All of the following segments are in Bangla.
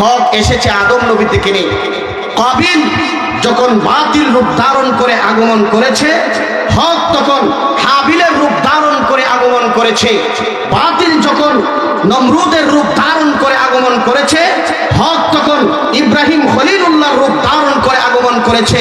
হক এসেছে আদম নবী থেকে নেই। কাবিল যখন বাতিল রূপ ধারণ করে আগমন করেছে, হক তখন হাবিলের রূপ ধারণ করে আগমন করেছে, বাতিল যখন নমরুদের রূপ ধারণ করে আগমন করেছে, হক তখন ইব্রাহিম খলিলুল্লাহর রূপ ধারণ করে আগমন করেছে,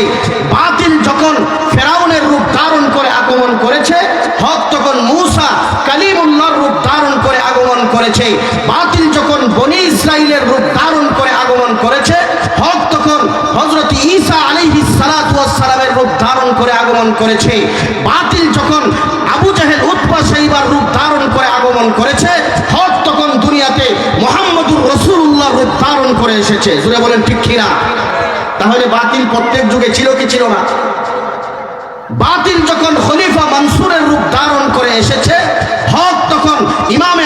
বাতিল যখন ফেরাউনের রূপ ধারণ করে আগমন করেছে, হক তখন মূসা কালিমুল্লাহর রূপ ধারণ করে আগমন করেছে। বাতিল যখন বনি ইসরাইলের রূপ ধারণ করে আগমন করেছে, হক তখন হজরত ঈসা আলাইহি সালামের রূপ ধারণ করে আগমন করেছে। বাতিল যখন আবু জাহেল উৎপা সাইবার রূপ ধারণ করে আগমন করেছে, হক তখন দুনিয়াতে মোহাম্মদুর রসুল্লাহ রূপ ধারণ করে এসেছে। জুড়ে বলেন ঠিক কিনা? তাহলে বাতিল প্রত্যেক যুগে ছিল কি ছিল না? বাতিল যখন খলিফা মানসুরের রূপ ধারণ করে এসেছে, হক তখন ইমামে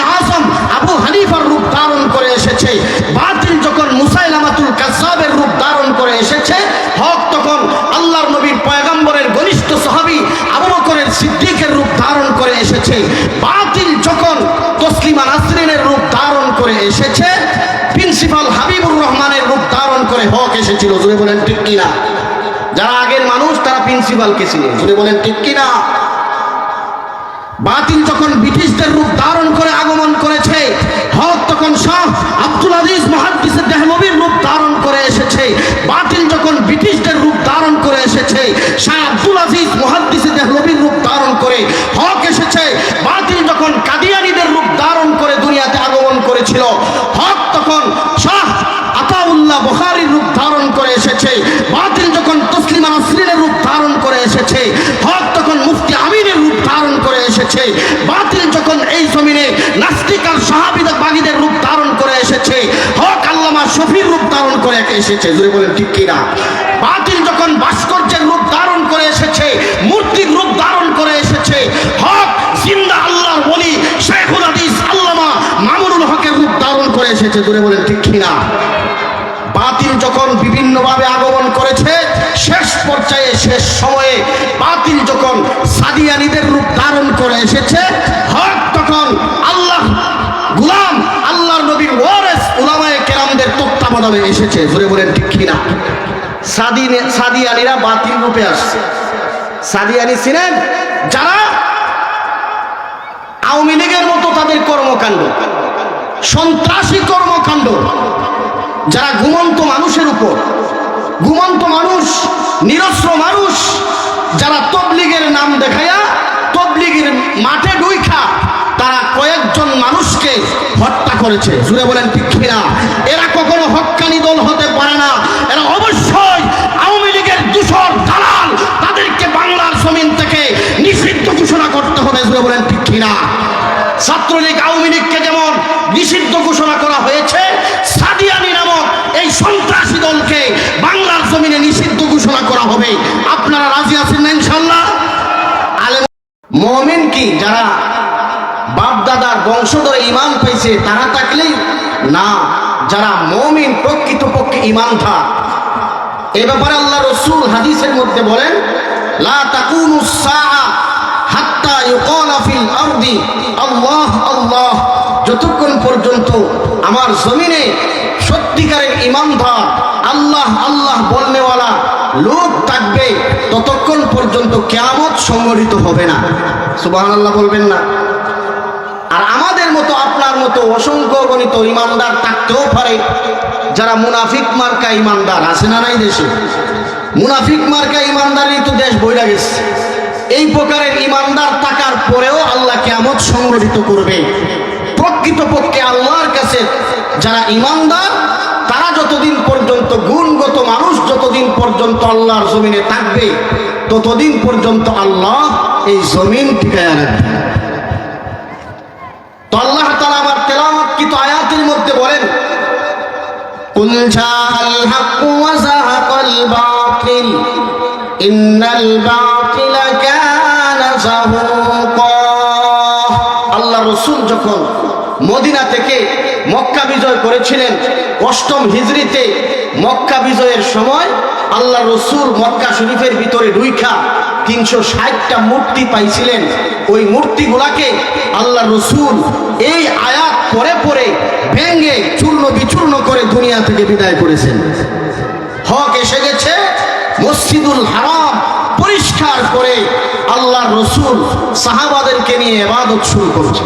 এসেছে। বাতিল যখন মুসাইলামাতুল কাসাবের রূপ ধারণ করে এসেছে, হক তখন আল্লাহর নবীর পয়গম্বরের ঘনিষ্ঠ সাহাবী আবু বকরের সিদ্দিকের রূপ ধারণ করে এসেছে। বাতিল যখন তসলিমা নাসরিনের রূপ ধারণ করে এসেছে, প্রিন্সিপাল হাবিবুর রহমানের রূপ ধারণ করে হক এসেছিল। জুড়ে বলেন ঠিক কিনা? যারা আগের মানুষ, তারা প্রিন্সিপালকে ছিলেন শুনে বলেন ঠিক কিনা? বাতিল যখন ব্রিটিশদের রূপ ধারণ করে আগমন করেছে, হক তখন শাহ আব্দুল আজিজ মহাদ্দিসের দেহলবির রূপ ধারণ করে এসেছে, বাতিল যখন ব্রিটিশদের রূপ ধারণ করে এসেছে, শাহ আব্দুল আজিজ মহাদ্দিসের দেহলবির রূপ ধারণ করে হক এসেছে, বাতিল যখন কাদিয়ানিদের রূপ ধারণ করে দুনিয়াতে আগমন করেছিল, হক তখন শাহ আতাউল্লাহ বুখারীর রূপ ধারণ করে এসেছে, বাতিল যখন তসলিমা নাসরিনের রূপ ধারণ করে এসেছে, হক তখন মুফতি আমিনের রূপ ধারণ করে এসেছে এসেছে। জুড়ে বলেন, ঠিক কিনা? বাতিল যখন ভাস্কর্যের রূপ ধারণ করে এসেছে, মূর্তির রূপ ধারণ করে এসেছে, হক জিন্দা আল্লাহর বলি শেখুল হাদিস আল্লামা মামুনুল হকের রূপ ধারণ করে এসেছে। জুড়ে বলেন, ঠিক কিনা? বাতিল যখন বিভিন্নভাবে আগমন করেছে, শেষ পর্যায়ে, শেষ সময়ে বাতিল যখন সাদিয়ানিদের রূপ ধারণ করে এসেছে, হক তখন আল্লাহ গুলাম তত্ত্বাবধানে এসেছে, জোরে বলেন ঠিক কিনা। সাদিনে সাদিয়ানিরা বাতিল রূপে আসছে। সাদিয়ানি ছিলেন যারা আওয়ামী লীগের মতো তাদের কর্মকাণ্ড, সন্ত্রাসী কর্মকাণ্ড, যারা ঘুমন্ত মানুষের উপর, ঘুমন্ত মানুষ, নিরস্ত্র মানুষ, যারা তবলিগের নাম দেখায়া তবলিগের মাঠে ডুইখা তারা কয়েকজন মানুষকে হত্যা করেছে। জুড়ে বলেন কিনা? এরা কখনো হক্কানি দল হতে পারে না। এরা অবশ্যই আওয়ামী লীগের দূষণ দালাল। তাদেরকে বাংলার জমিন থেকে নিষিদ্ধ ঘোষণা করতে হবে, জুড়ে বলেন কিনা? ছাত্রলীগ আওয়ামী লীগকে যেমন নিষিদ্ধ ঘোষণা করা হয়েছে কি? যারা বাপ দাদার বংশধরে ইমান পেয়েছে, তারা থাকলেই না, যারা মমিন প্রকৃতপক্ষে ইমান থাক এ ব্যাপারে আল্লাহ রসুল হাদিসের মধ্যে বলেন আল্লাহ আল্লাহ, যতক্ষণ পর্যন্ত আমার জমিনে সত্যিকারের ইমানদার আল্লাহ আল্লাহ বলনেওয়ালা লোক থাকবে, ততক্ষণ পর্যন্ত কেয়ামত সংগঠিত হবে না। সুবহানাল্লাহ বলবেন না। আর আমাদের মতো, আপনার মতো অসংখ্য গণিত ইমানদার থাকতেও পারে, যারা মুনাফিক মার্কা ইমানদার, আছে না নাই দেশে? মুনাফিক মার্কা ইমানদারই তো দেশ বইরা গেছে। এই প্রকারের ইমানদার থাকার পরেও আল্লাহ কেমত সংগঠিত করবে। প্রকৃতপক্ষে আল্লাহর কাছে যারা ইমানদার তারা যতদিন পর্যন্ত গুণগত মানুষ, যতদিন পর্যন্ত আল্লাহর জমিনে থাকবে, ততদিন পর্যন্ত আল্লাহ এই জমিন টিকায় রাখবে। তো আল্লাহ তাআলা আবার তেলাওয়াত কি তো আয়াতের মধ্যে বলেন যাহাকাল বাতিল, ইন্নাল বাতিলা কানা যাহুকা। আল্লাহ রাসূল যখন মদিনা থেকে মক্কা বিজয় করেছিলেন। অষ্টম হিজরিতে মক্কা বিজয়ের সময় আল্লাহ রসুল মক্কা শরীফের ভিতরে ঢুইখা তিনশো ষাটটা মূর্তি পাইছিলেন। ওই মূর্তিগুলাকে আল্লাহ রসুল এই আয়াত পরে পরে ভেঙ্গে চূর্ণ বিচূর্ণ করে দুনিয়া থেকে বিদায় করেছেন। হক এসে গেছে, মসজিদুল হারাম পরিষ্কার করে আল্লাহ রসুল সাহাবাদেরকে নিয়ে এবাদত শুরু করছে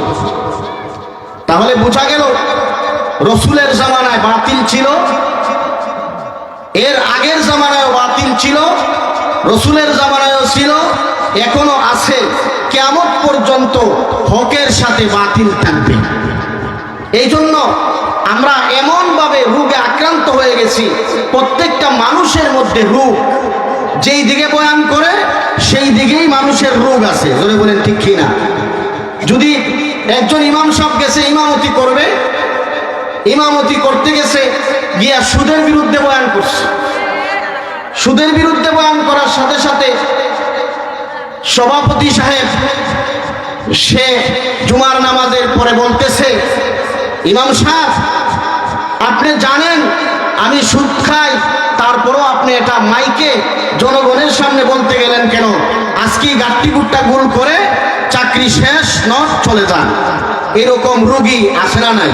তাহলে বোঝা গেল রসুলের জামানায় বাতিল ছিল। এর আগের জামানায় বাতিল ছিল, রসুলের জামানায়ও ছিল, এখনও আছে। কেমন পর্যন্ত হকের সাথে বাতিল থাকবে। এই জন্য আমরা এমনভাবে রোগে আক্রান্ত হয়ে গেছি, প্রত্যেকটা মানুষের মধ্যে রোগ। যেই দিকে বয়ান করে, সেই দিকেই মানুষের রোগ আছে। ধরে বলেন ঠিক কিনা? যদি একজন ইমাম সাহেব গেছে, ইমামতি করবে। ইমামতি করতে গেছে, গিয়া সুদের বিরুদ্ধে বয়ান করছে। সুদের বিরুদ্ধে বয়ান করার সাথে সাথে সভাপতি সাহেব, সে জুমার নামাজের পরে বলতেছে, ইমাম সাহেব, আপনি জানেন আমি সুদ খাই, তারপরও আপনি এটা মাইকে জনগণের সামনে বলতে গেলেন কেন? আজকে গাট্টি গুট্টা গোল করে চাকরি শেষ নট চলে যান। এরকম রুগী আসে না নাই।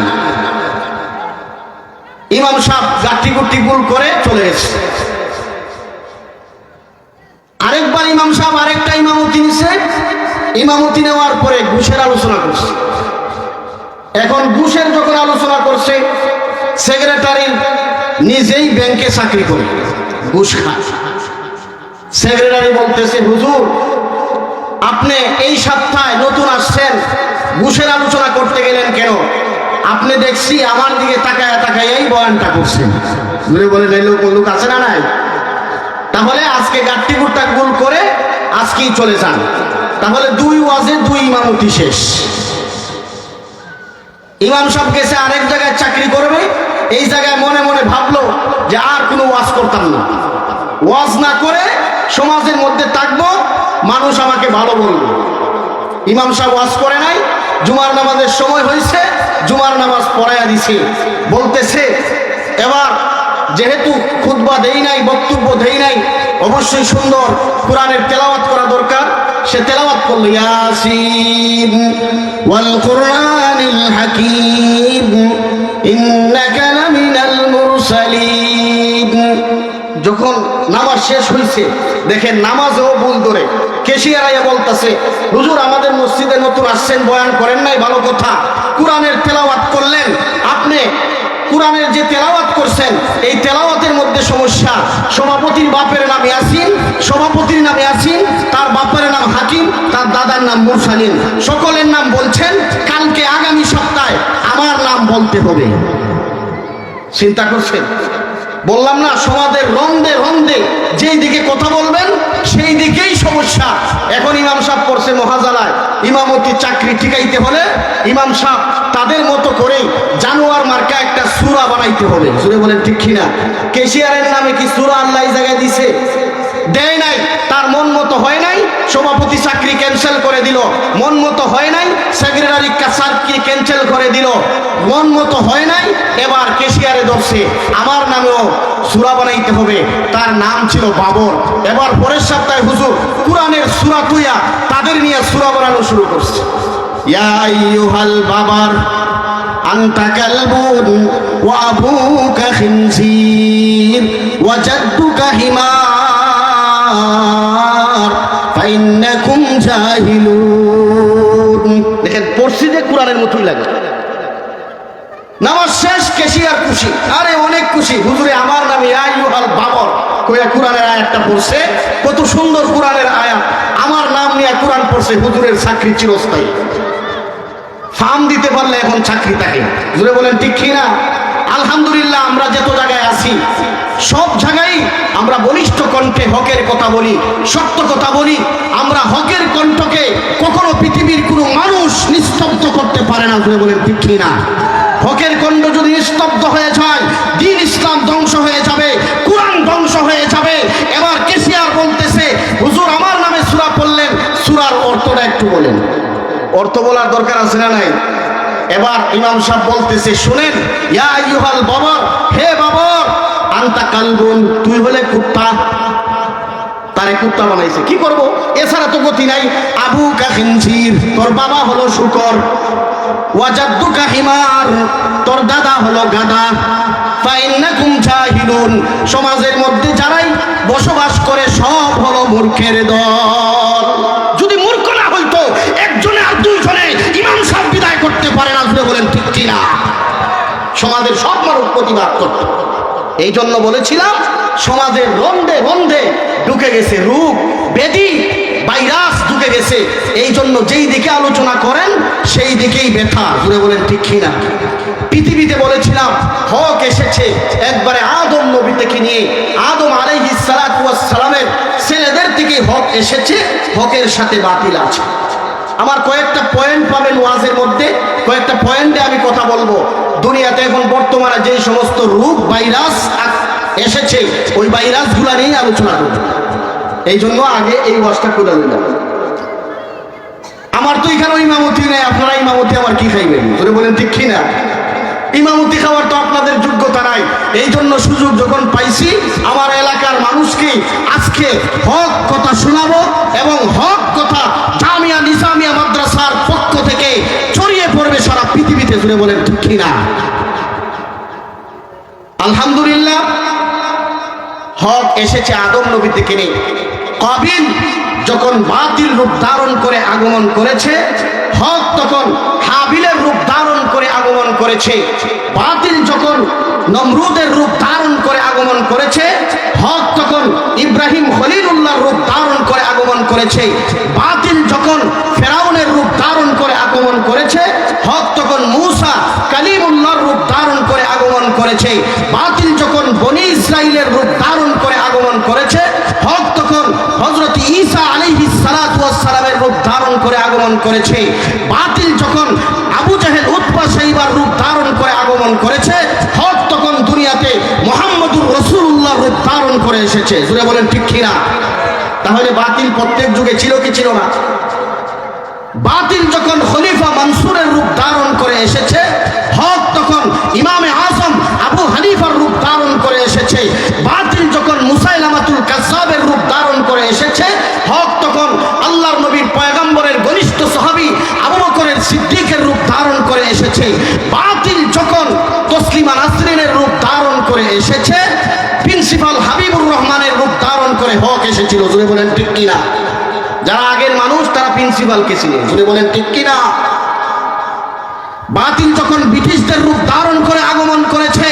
ইমাম সাহেব গাট্টি গুট্টি গোল করে চলে গেছে। আরেকবার ইমাম সাহেব আরেকটা ইমামতি নিছে। ইমামতি নেওয়ার পরে ঘুষের আলোচনা করছে। এখন ঘুষের যখন আলোচনা করছে, সেক্রেটারি নিজেই ব্যাংকে চাকরি করে। ঘুষ খায়। সেক্রেটারি বলতেছে, হুজুর আপনি এই সপ্তাহে নতুন আসছেন, ঘুষের আলোচনা করতে গেলেন কেন? আপনি দেখছি আমার দিকে তাকায় তাকায় এই বয়ানটা করছেন। বলে এই লোক লোক আছে না নাই? তাহলে আজকে গাট্টি গুট্টা গোল করে আজকেই চলে যান। তাহলে দুই ওয়াজে দুই ইমামতি শেষ। ইমাম সাহেব গেছে আরেক জায়গায় চাকরি করবে, এই জায়গায় মনে মনে ভাবলো যে আর কোনো ওয়াজ করতাম না। ওয়াজ না করে সমাজের মধ্যে থাকব মানুষ আমাকে ভালো বলবে ইমাম সাহেব ওয়াজ করে নাই, জুমার নামাজের সময় হয়েছে, জুমার নামাজ পড়াইয়া দিছে। বলতেছে, এবার যেহেতু খুতবা দেই নাই, বক্তব্য দেই নাই, অবশ্যই সুন্দর কোরআনের তেলাওয়াত করা দরকার। সে তেলাওয়াত করল, ইয়াসিন ওয়াল কুরআনিল হাকীম, ইন্নাকা লামিনাল মুরসালিন। যখন নামাজ শেষ হয়েছে দেখেন নামাজও ভুল ধরে। কেশিয়ার আইয়া বলতেছে, হুজুর, আমাদের মসজিদে নতুন আসছেন, বয়ান করেন নাই, ভালো কথা। কোরআনের তেলাওয়াত করলেন। আপনি কোরআনের যে তেলাওয়াত করছেন, এই তেলাওয়াতের মধ্যে সমস্যা। সভাপতির বাপের নাম ইয়াসিন, সভাপতির নাম ইয়াসিন, তার বাপের নাম হাকিম, তার দাদার নাম মুরসালিন। সকলের নাম বলছেন, কালকে আগামী সপ্তাহে আমার নাম বলতে হবে। চিন্তা করছেন? বললাম না, সমাজের রন্দে রন্দে যেই দিকে কথা বলবেন, সেই দিকেই সমস্যা। এখন ইমাম সাহেব করছে মহাজালায়। ইমামতি চাকরি ঠিকাইতে হলে ইমাম সাহেব তাদের মতো করেই জানোয়ার মার্কা একটা সুরা বানাইতে হবে। সুরে বলেন ঠিক কিনা? কেশিয়ারের নামে কি সুরা আল্লাহ জায়গায় দিছে? দেয় নাই, তার মন মতো হয় নাই, সভাপতি চাকরি ক্যান্সেল করে দিল। মন মতো হয় নাই, সেক্রেটারি চাকরি ক্যান্সেল করে দিল। মন মতো হয় নাই, এবার কেশিয়ারে জপছে আমার নামেও সুরা বানাইতে হবে। তার নাম ছিল বাবর। এবার পরের সপ্তাহে হুজুর কোরআনের সুরা তুইয়া তাদের নিয়ে সুরা বানানো শুরু করছে। ইয়াইহাল বাবার, আন্তা কালবুন ওয়া আবুকা খিনজির ওয়া জাদ্দুকা হিমার, ফাইন্নাকুম জাহিলুন। দেখেন, পড়ছি যে কোরআনের মতোই লাগে। নামাজ শেষ কেশিয়ার খুশি। আরে, অনেক খুশি। হুজুরে, আমার নামে আইয়ুহাল বাবর। কইয়া কোরআনের আয়াতটা পড়ছে। কত সুন্দর কোরআনের আয়াত। আমার নাম নিয়ে কোরআন পড়ছে, হুজুরের চাকরি চিরস্থায়ী। ফার্ম দিতে পারলে এখন চাকরি থাকে। জুড়ে বলেন, ঠিক কিনা আলহামদুলিল্লাহ, আমরা যত জায়গায় আছি, সব জায়গায় আমরা বলিষ্ঠ কণ্ঠে হকের কথা বলি, সত্য কথা বলি। আমরা হকের কণ্ঠকে কখনো পৃথিবীর কোনো মানুষ নিস্তব্ধ করতে পারে না জুড়ে বলেন, ঠিক কিনা হকের কণ্ঠ যদি নিস্তব্ধ হয়ে যায়, দিন ইসলাম ধ্বংস হয়ে যাবে, কোরআন ধ্বংস হয়ে যাবে। এবার কেসিয়ার বলতেছে, হুজুর, আমার নামে সুরা পড়লেন, সুরার অর্থটা একটু বলেন। অর্থ বলার দরকার আছে না নাই? এবার ইমাম সাহেব বলতেছে, শুনেন, ইয়া বাবর, হে বাবর, আন্তা কালবুন, তুই হলে কুত্তা। তারে কুত্তা বানাইছে, কি করব? এছাড়া তো গতি নাই। আবু কাহিনজির তোর বাবা হলো শুকর। তোর দাদা হলো গাদা। ফাইন্নাকুম সমাজের মধ্যে যারাই বসবাস করে, সব হলো মূর্খের দল। যদি মূর্খ না হইতো, একজনে আর দুইজনে ইমাম সাহেব বিদায় করতে পারে না, জুড়ে বলেন ঠিক কিনা? সমাজের সব মানুষ প্রতিবাদ করত। এই জন্য বলেছিলাম, সমাজের রন্ধে রন্ধে ঢুকে গেছে রূপ, বেদি, ভাইরাস ঢুকে গেছে। এই জন্য যেই দিকে আলোচনা করেন, সেই দিকেই ব্যথা। জুড়ে বলেন, ঠিক কিনা পৃথিবীতে বলেছিলাম, হক এসেছে। একবারে আদম নবী থেকে নিয়ে, আদম ওয়াস সালামের ছেলেদের থেকে হক এসেছে, হকের সাথে বাতিল আছে। আমার কয়েকটা পয়েন্ট পাবেন ওয়াজের মধ্যে। কয়েকটা পয়েন্টে আমি কথা বলব। দুনিয়াতে এখন বর্তমানে যে সমস্ত রোগ, ভাইরাস এসেছে, ওই ভাইরাসগুলো নিয়ে আলোচনা করব। এই জন্য আগে এই ওয়াজটা করে নিলাম। আমার তো এখানে ইমামতি নেই, আপনারা ইমামতি আমার কি খাইবেন? ধরে বলেন, ঠিক কি না ইমামতি খাওয়ার তো আপনাদের যোগ্যতা নাই। এই জন্য সুযোগ যখন পাইছি, আমার এলাকার মানুষকে আজকে হক কথা শোনাবো এবং হক কথা জামিয়া নিজামিয়া মাদ্রাসার পক্ষ থেকে ছড়িয়ে পড়বে সারা পৃথিবীতে জুড়ে বলেন, ঠিক কি না আলহামদুলিল্লাহ, হক এসেছে আদম নবী থেকে নেই। কবিল যখন বাতিল রূপ ধারণ করে আগমন করেছে, হক তখন হাবিলের রূপ ধারণ করে আগমন করেছে। বাতিল যখন নমরুদের রূপ ধারণ করে আগমন করেছে, হক তখন ইব্রাহিম খলিলুল্লাহর রূপ ধারণ করে আগমন করেছে। বাতিল যখন ফেরাউনের রূপ ধারণ করে আগমন করেছে, হক তখন মূসা কালিমুল্লাহর রূপ ধারণ করে আগমন করেছে। বাতিল যখন বনি ইসরাইলের রূপ ধারণ করে আগমন করেছে, হক তখন রূপ ধারণ করে আগমন করেছে। বাতিল যখন আবু জাহেদ উৎপা সেইবার রূপ ধারণ করে আগমন করেছে হক তখন দুনিয়াতে মোহাম্মদুর রসুল্লাহ রূপ ধারণ করে এসেছে। জুড়ে বলেন, ঠিক কিনা? তাহলে বাতিল প্রত্যেক যুগে ছিল কি ছিল না? বাতিল যখন খলিফা মানসুরের রূপ ধারণ করে এসেছে এসেছে। বাতিল যখন তসলিমা নাসরিনের রূপ ধারণ করে এসেছে, প্রিন্সিপাল হাবিবুর রহমানের রূপ ধারণ করে হক এসেছিল। জুড়ে বলেন, ঠিক কিনা? যারা আগের মানুষ, তারা প্রিন্সিপালকে ছিলেন শুনে বলেন, ঠিক কিনা? বাতিল যখন ব্রিটিশদের রূপ ধারণ করে আগমন করেছে,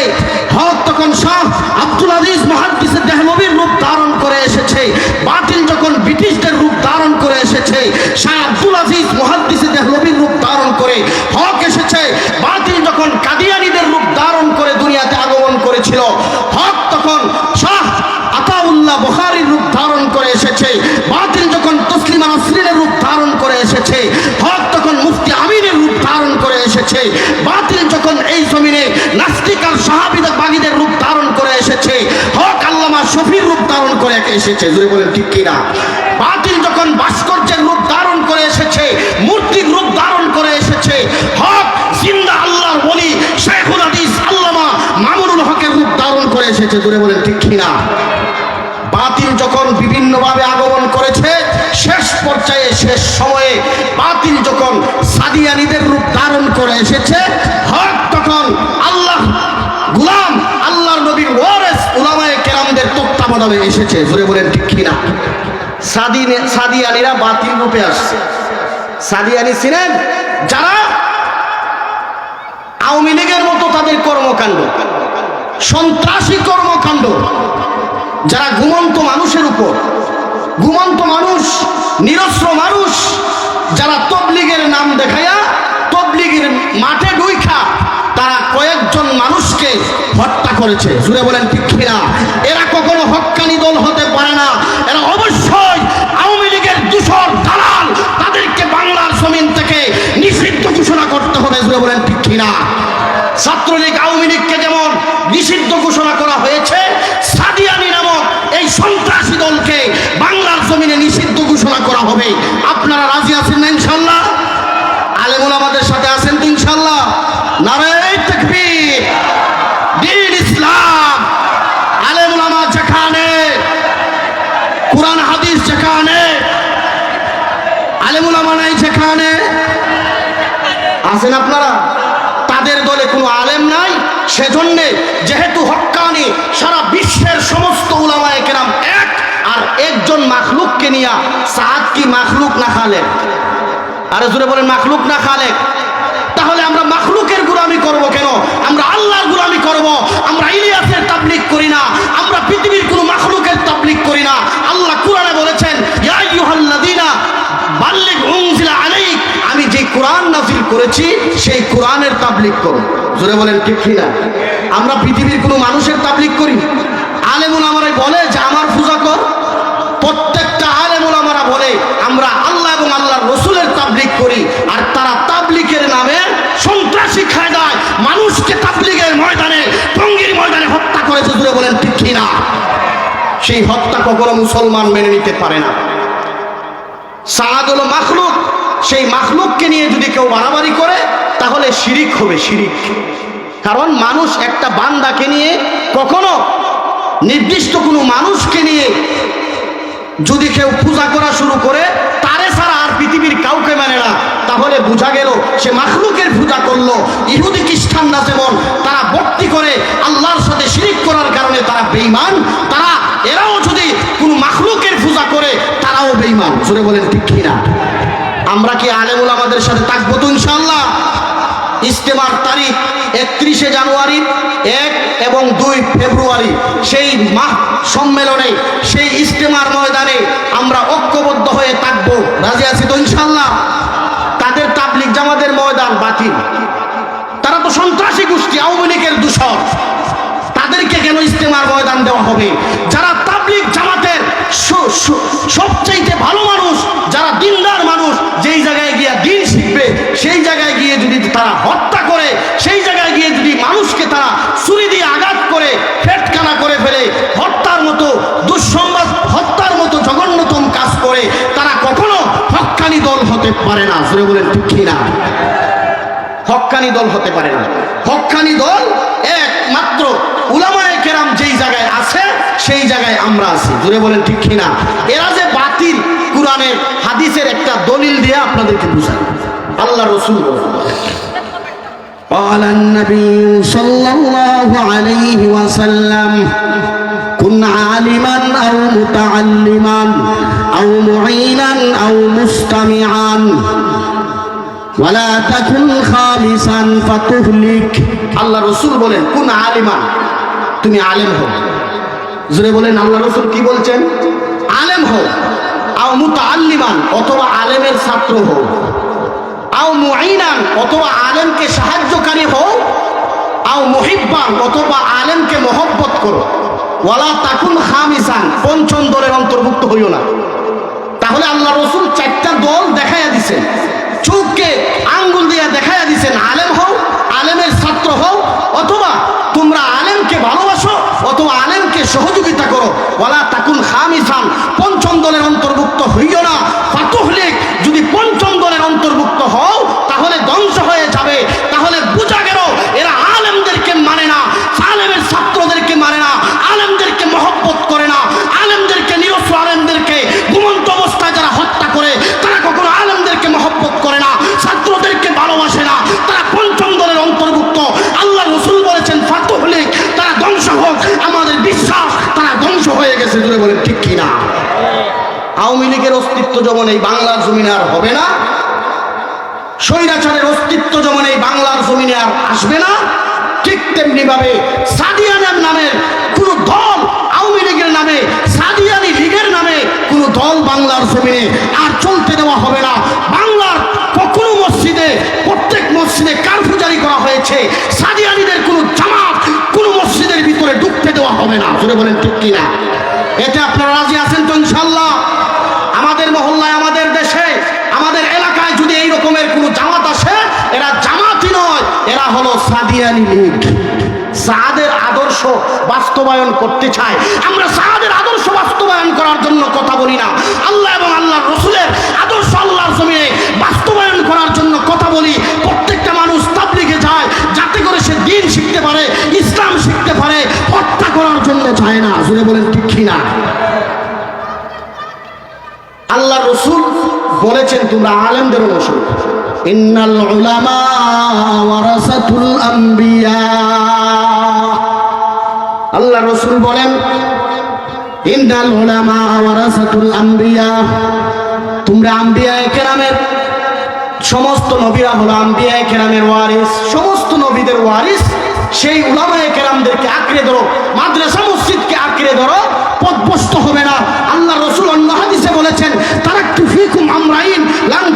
হক তখন শাহ আব্দুল আজিজ মহাদ্দিসের দেহনবীর রূপ ধারণ করে এসেছে। বাতিল যখন ব্রিটিশদের রূপ ধারণ করে এসেছে শাহ আব্দুল আজিজ মহাদ্দিসের দেহনবীর রূপ ধারণ করে হক এসেছে বাতিল যখন কাদিয়ানিদের রূপ ধারণ করে দুনিয়াতে আগমন করেছিল হক তখন শাহ আতাউল্লাহ বুখারীর রূপ ধারণ করে এসেছে বাতিল যখন তসলিমা নাসরিনের রূপ ধারণ করে এসেছে হক তখন মুফতি আমিনের রূপ ধারণ করে এসেছে বাতিল যখন এই জমিনে নাস্তিক আর সাহাবিদের বাগীদের রূপ ধারণ করে এসেছে, হক আল্লামা শফির রূপ ধারণ করে এসেছে জুড়ে বলেন ঠিক কিনা? বাতিল যখন ভাস্কর্যের রূপ ধারণ করে এসেছে, মূর্তির রূপ ধারণ করে এসেছে, হক জিন্দা আল্লাহর বলি শেখুল হাদিস আল্লামা মামুনুল হকের রূপ ধারণ করে এসেছে জুড়ে বলেন ঠিক কিনা? বাতিল যখন বিভিন্নভাবে আগমন করেছে, শেষ পর্যায়ে, শেষ সময়ে বাতিল যখন সাদিয়ানিদের রূপ ধারণ করে এসেছে। হক তখন আল্লাহ গুলাম, আল্লাহর নবীর ওয়ারেস উলামায়ে কেরামদের তত্ত্বাবধানে এসেছে। জোরে বলেন ঠিক কিনা? সাদিনে সাদিয়ানিরা বাতিল রূপে আসছে। সাদিয়ানি ছিলেন যারা আওয়ামী লীগের মতো তাদের কর্মকাণ্ড, সন্ত্রাসী কর্মকাণ্ড, যারা ঘুমন্ত মানুষের উপর, ঘুমন্ত মানুষ, নিরস্ত্র মানুষ, যারা তবলিগের নাম দেখায়া তবলিগের মাঠে ডুইখা তারা কয়েকজন মানুষকে হত্যা করেছে। জুড়ে বলেন ঠিক কিনা? এরা কখনো হক্কানি দল হতে পারে না। এরা অবশ্যই আওয়ামী লীগের দূষণ দালাল। তাদেরকে বাংলার জমিন থেকে নিষিদ্ধ ঘোষণা করতে হবে। জুড়ে বলেন ঠিক কিনা ছাত্রলীগ আওয়ামী লীগকে যেমন নিষিদ্ধ ঘোষণা করা হয়েছে সাদিয়ানি নামক এই সন্ত্রাসী দলকে বাংলার জমিনে নিষিদ্ধ ঘোষণা করা হবে আপনারা রাজি আছেন না ইনশাল্লাহ আলেমুল আমাদের সাথে আছেন তো ইনশাল্লাহ নারায় তাকবীর দিন ইসলাম আলেমুল আমার যেখানে কোরআন হাদিস আছেন আপনারা তাদের দলে কোনো আলেম নাই সেজন্যে যেহেতু হক্কানি সারা বিশ্বের সমস্ত উলামায়ে কেরাম এক আর একজন মাখলুককে নিয়া সাদ কি মাখলুক না খালেক? আরে জুড়ে বলেন, মাখলুক না খালেক? তাহলে আমরা মাখলুকের গুলামি করব কেন? আমরা আল্লাহর গুলামি করব। আমরা ইলিয়াসের তাবলিক করি না। আমরা পৃথিবীর কোনো মাখলুকের তাবলিক করি না। আল্লাহ কোরআনে বলেছেন বাল্লিগ উনজিলা আলাইক। আমি যে কোরআন নাযিল করেছি, সেই কোরআনের তাবলিক করো জোরে বলেন ঠিক কি না আমরা পৃথিবীর কোনো মানুষের তাবলিক করি আলেমুল আমারাই বলে যে বলে আমরা আল্লাহ এবং আল্লাহর রসুলের তাবলিক করি। আর তারা তাবলিকের নামে সন্ত্রাসী খায় দেয় মানুষকে তাবলিগের ময়দানে টঙ্গির ময়দানে হত্যা করেছে জুড়ে বলেন, ঠিক না? সেই হত্যা কখনো মুসলমান মেনে নিতে পারে না। সাদ হলো মাখলুক, সেই মাখলুককে নিয়ে যদি কেউ বাড়াবাড়ি করে, তাহলে শিরিক হবে, শিরিক। কারণ মানুষ একটা বান্দাকে নিয়ে কখনো নির্দিষ্ট কোনো মানুষকে নিয়ে যদি কেউ পূজা করা শুরু করে, তারে ছাড়া আর পৃথিবীর কাউকে মানে না। তাহলে বোঝা গেল, সে মাখলুকের পূজা করল। ইহুদি খ্রিস্টানরা যেমন, তারা ভর্তি করে আল্লাহর সাথে শিরিক করার কারণে তারা বেঈমান। তারা, এরাও যদি কোনো মাখলুকের পূজা করে, তারাও বেঈমান। জোরে বলেন ঠিক কিনা? আমরা কি আলেমুল আমাদের সাথে থাকব তো ইনশাল্লাহ ইস্তেমার তারিখ একত্রিশে জানুয়ারি এক এবং দুই ফেব্রুয়ারি। সেই মাহ সম্মেলনে, সেই ইস্তেমার ময়দানে আমরা ঐক্যবদ্ধ হয়ে থাকব। রাজি আছি তো ইনশাল্লাহ তাদের তাবলিক জামাদের ময়দান বাতিল। তারা তো সন্ত্রাসী গোষ্ঠী, আওয়ামী লীগের দূষণ তাদেরকে কেন ইস্তেমার ময়দান দেওয়া হবে? যারা তাবলিক জামাতের স- স- সবচাইতে ভালো মানুষ তারা হত্যা করে, সেই জায়গায় গিয়ে যদি মানুষকে তারা ছুরি দিয়ে আঘাত করে পেটখানা করে ফেলে, হত্যার মতো দুঃসংবাদ, হত্যার মতো জঘন্যতম কাজ করে, তারা কখনো হক্কানি দল হতে পারে না। জোরে বলেন, ঠিক না হক্কানি দল হতে পারে না। হক্কানি দল একমাত্র উলামায়ে কেরাম যেই জায়গায় আছে, সেই জায়গায় আমরা আছি। জুড়ে বলেন, ঠিক কিনা? এরা যে বাতিল কোরআনের, হাদিসের একটা দলিল দিয়ে আপনাদেরকে বুঝায়। আল্লাহ রসুল قال النبي صلى الله عليه وسلم كن عالما أو متعلما أو معينا أو مستمعا ولا تكن خامسا فتهلك আল্লাহ রসুল বলেন কোন আলিমান তুমি আলেম হও জুড়ে বলেন আল্লাহ রসুল কি বলছেন আলেম হও আও মুতাআল্লিমান অথবা আলেমের ছাত্র হও আও মুআইনান অথবা আলেমকে সাহায্যকারী হও, আও মুহিব্বান, অথবা আলেমকে মহব্বত করো। ওয়ালা তাকুন খামিসান, পঞ্চম দলের অন্তর্ভুক্ত হইও না। তাহলে আল্লাহ রসুল চারটা দল দেখাইয়া দিছেন। যেমন এই বাংলার জমিনে আর হবে না। স্বৈরাচারের অস্তিত্ব যেমন এই বাংলার জমিনে আর আসবে না। ঠিক তেমনি ভাবে সাদিয়ানের নামের কোন দল আওয়ামী লীগের নামে সাদিয়ানি লীগের নামে কোন দল বাংলার জমিনে আর চলতে দেওয়া হবে না। বাংলার কখনো মসজিদে, প্রত্যেক মসজিদে কারফু জারি করা হয়েছে। সাদিয়ানিদের কোনো জামাত কোনো মসজিদের ভিতরে ঢুকতে দেওয়া হবে না। বলেন ঠিক কিনা? এতে আপনারা রাজি আছেন তো ইনশাল্লাহ আমাদের মহল্লায় আমাদের দেশে আমাদের এলাকায় যদি এই রকমের কোনো জামাত আসে এরা জামাতই নয় এরা হলো সাদিয়ানি লীগ সাদের আদর্শ বাস্তবায়ন করতে চায়। আমরা সাদের আদর্শ বাস্তবায়ন করার জন্য কথা বলি না। আল্লাহ এবং আল্লাহ রসুলের আদর্শ আল্লাহর জমিনে বাস্তবায়ন করার জন্য কথা বলি। প্রত্যেকটা মানুষ তাবলিগে যায়, যাতে করে সে দিন শিখতে পারে, ইসলাম শিখতে পারে, হত্যা করার জন্য চায় না। জুড়ে বলেন ঠিক কিনা আল্লাহ রসুল বলেছেন, তোমরা আলেমদের অনুসরণ। আল্লাহ রসুল বলেন সমস্ত কেরামের ওয়ারিস। সমস্ত নবীদের ওয়ারিস, সেই কেরামদেরকে আঁকড়ে ধরো, মাদ্রাসা মসজিদকে আঁকড়ে ধরো হবে না। আল্লাহ রসুল অন্য হাদিসে বলেছেন লান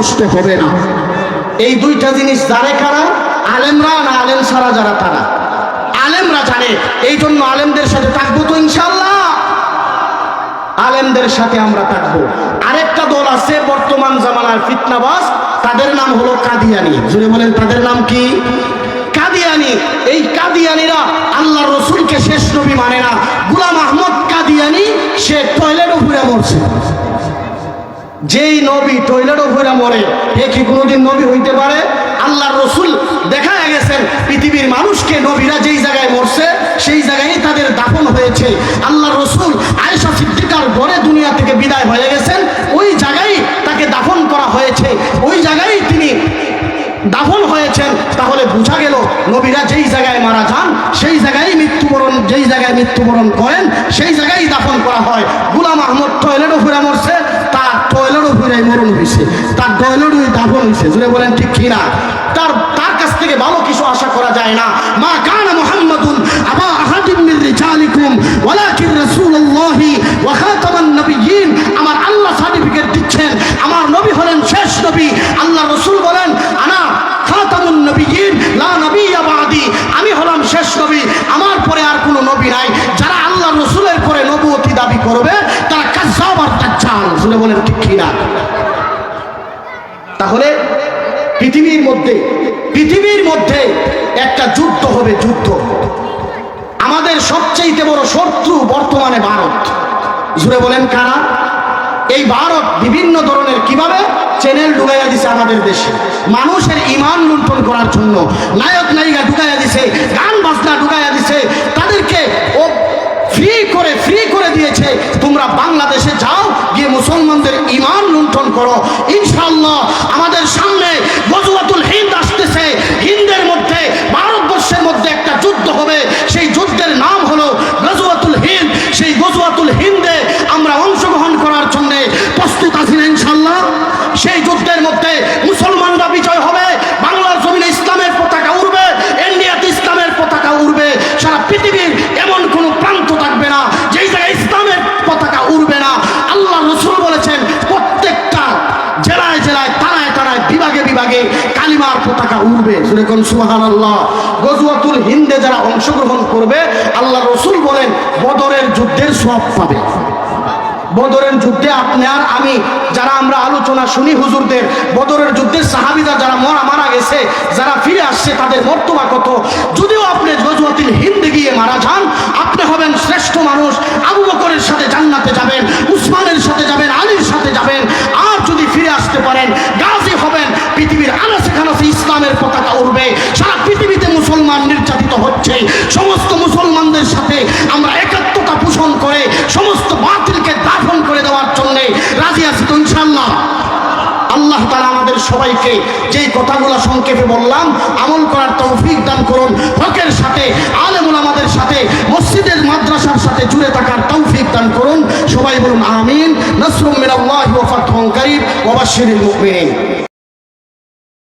পথভ্রষ্ট হবে না। এই দুইটা জিনিস জানে কারা? আলেমরা না আলেম সারা যারা তারা? আলেমরা জানে। এই জন্য আলেমদের সাথে থাকব তো ইনশাল্লাহ আলেমদের সাথে আমরা থাকব। আরেকটা দল আছে বর্তমান জামানার ফিতনাবাজ। তাদের নাম হলো কাদিয়ানি। জুড়ে বলেন, তাদের নাম কি? কাদিয়ানি। এই কাদিয়ানিরা আল্লাহ রসুলকে শেষ নবী মানে না। গুলাম আহমদ কাদিয়ানি, সে টয়লেটও ঘুরে মরছে। যেই নবী টয়লেটও ঘুরে মরে, এ কি কোনোদিন নবী হইতে পারে? আল্লাহ রসুল দেখা গেছেন, পৃথিবীর মানুষকে নবীরা যেই জায়গায় মরছে, সেই জায়গায় তাদের দাফন হয়েছে। আল্লাহ রসুল আয়েশা সিদ্দিকার ঘরে দুনিয়া থেকে বিদায় হয়ে গেছেন, ওই জায়গায় তাকে দাফন করা হয়েছে। ওই জায়গায় তিনি দাফন হয়েছেন। তাহলে বোঝা গেল, নবীরা যেই জায়গায় মারা যান, সেই জায়গায় মৃত্যুবরণ, যেই জায়গায় মৃত্যুবরণ করেন, সেই জায়গায় দাফন করা হয়। গুলাম আহমদ টয়লেটও ফিরে মরছে টয়লেটও ফিরে মরণ হয়েছে তার টয়লেটই দাফন হয়েছে জুড়ে বলেন ঠিক কিনা? তার তার কাছ থেকে ভালো কিছু আশা করা যায় না। মা কানা মুহাম্মাদুন আবা আহাদিম মিন শুনে বলেন ঠিক কিনা? তাহলে পৃথিবীর মধ্যে পৃথিবীর মধ্যে একটা যুদ্ধ হবে যুদ্ধ। আমাদের সবচেয়ে বড় শত্রু বর্তমানে ভারত। জুড়ে বলেন কারা? এই ভারত বিভিন্ন ধরনের কীভাবে? চ্যানেল ঢুকাইয়া দিছে আমাদের দেশে। মানুষের ইমান লুণ্ঠন করার জন্য নায়ক, নায়িকা ঢুকাইয়া দিছে, গান বাজনা ঢুকাইয়া দিছে, তাদেরকে ও ফ্রি করে ফ্রি করে দিয়েছে। তোমরা বাংলাদেশে যাও মুসলমানদের ইমান লুণ্ঠন করো। ইনশাল্লাহ আমাদের সামনে সুহান আল্লাহ গজওয়াতুল হিন্দে যারা অংশগ্রহণ করবে, আল্লাহ রসুল বলেন, বদরের যুদ্ধের সব পাবে। বদরের যুদ্ধে আপনি আর আমি, যারা আমরা আলোচনা শুনি হুজুরদের, বদরের যুদ্ধের সাহাবিদা যারা মরা মারা গেছে, যারা ফিরে আসছে, তাদের মর্তবা কত? যদিও আপনি গজওয়াতিল হিন্দ গিয়ে মারা যান, আপনি হবেন শ্রেষ্ঠ মানুষ, আবু বকরের সাথে জান্নাতে যাবেন সাথে আমরা একাত্মতা পোষণ করে সমস্ত বাতিলকে দাফন করে দেওয়ার জন্য রাজি আছি তো ইনশাল্লাহ আল্লাহ তালা আমাদের সবাইকে যেই কথাগুলো সংক্ষেপে বললাম, আমল করার তৌফিক দান করুন। হকের সাথে, আলেমুল আমাদের সাথে, মসজিদের, মাদ্রাসার সাথে জুড়ে থাকার তৌফিক দান করুন। সবাই বলুন আমিন। নসরুম মিনাল্লাহি ওয়া ফাতহুন কারীব। ওয়া বাশশিরিল মুমিনিন।